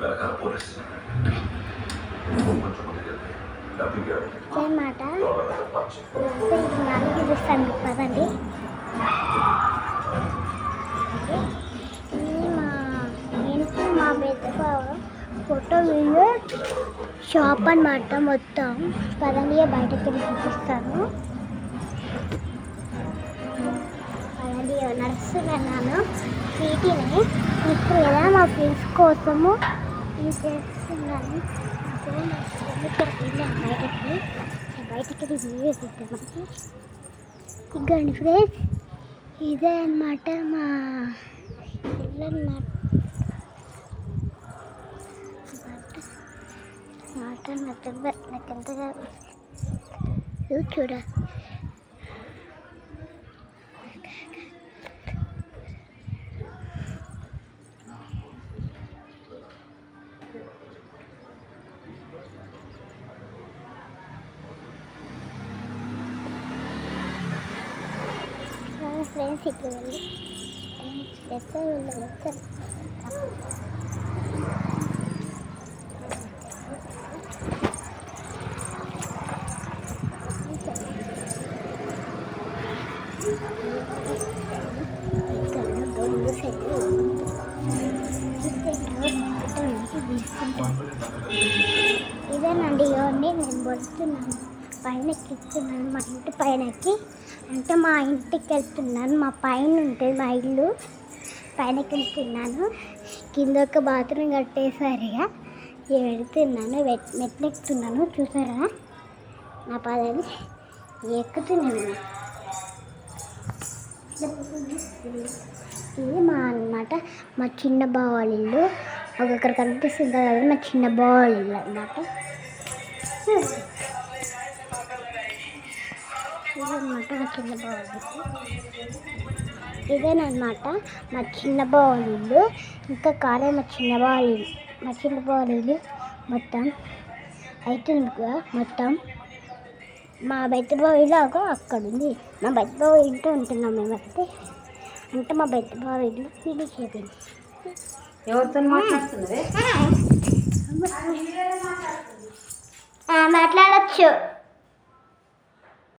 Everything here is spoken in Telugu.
వెనకాల అనమాట నాలుగు ఇది మా ఫోటో వీడియో షాప్ అన్నమాట మొత్తం పదండి బయటకు చూపిస్తాను పదండి నడుస్తున్నాను వీటిని ఇప్పుడు ఎలా మా ఫ్రెండ్స్ కోసము ఇది చేస్తున్నాను ఇప్పుడు మా friend బయటకి బయటకి వెళ్ళి వీడియో ఫ్రెండ్స్ ఇదే అన్నమాట మా ఇల్లు అన్నమాట మాట నాకు నాకు ఎంతగా చూడ. ఫ్రెండ్స్ ఇప్పుడు వెళ్ళి ఎక్కడ వెళ్ళాలి ఎక్కడ ఇదేనండి ఇవన్నీ నేను వస్తున్నాను పైన ఎక్కిస్తున్నాను మా ఇంటి పైనకి. అంటే మా ఇంటికి వెళ్తున్నాను మా పైన ఉంటుంది మా ఇల్లు. పైనకి వెళ్తున్నాను. కింద ఒక బాత్రూమ్ కట్టేసరిగా వెళ్తున్నాను మెట్లెక్కుతున్నాను చూసారా? నా పదని ఎక్కుతున్నాను ఇది మా అన్నమాట మా చిన్న బావాళ్ళ ఇల్లు. ఒక్కొక్కరు కనిపిస్తుంది కదా మా చిన్న బావాళ్ళ ఇల్లు అన్నమాట. ఇదన్నమాట మా చిన్న ఇల్లు ఇదేనమాట మా చిన్న ఇల్లు ఇంకా కాలే మా చిన్న ఇల్లు మా చిన్న ఇల్లు మొత్తం కదా మొత్తం మా బెత్త బావ ఇలాగో అక్కడ ఉంది మా బెత్త బావ ఇంట్లో ఉంటున్నాం మేమైతే అంటే మా బెత్త బావ ఇల్లు ఎవరితో మాట్లాడుతున్నదే మాట్లాడచ్చు.